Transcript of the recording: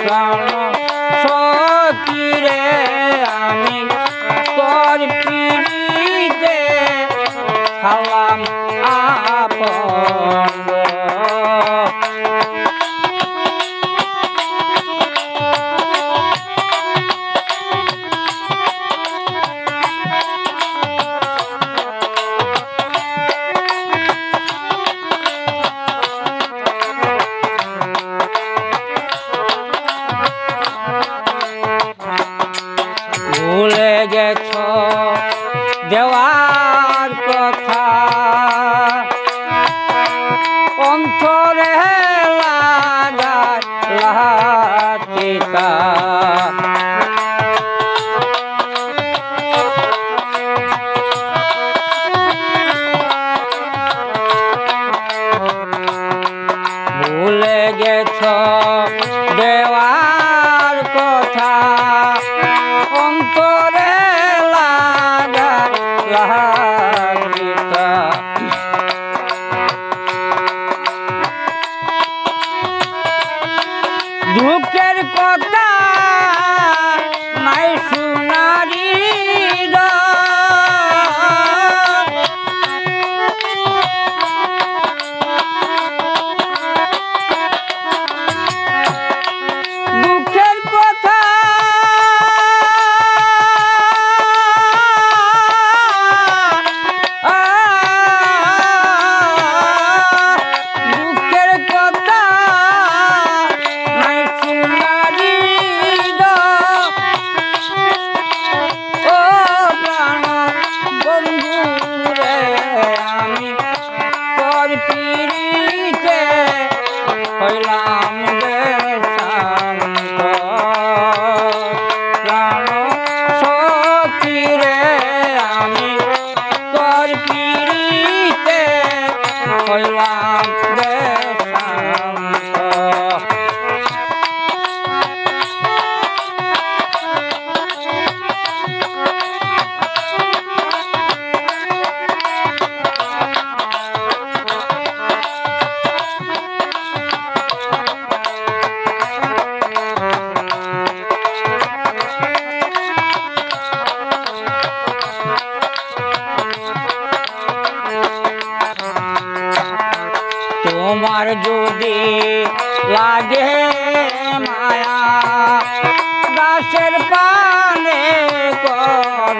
প্রাণ সকিরে আমি তোর পিড়িতে খালাম ভুলে দেওয়ার কথা। অন্তরে লাতিকা ভুলে গেছ। দেওয়ার কথা। অন্তরে দুঃখের কথা তোর তোমার যদি লাগে মায়া দাসের পানে কর।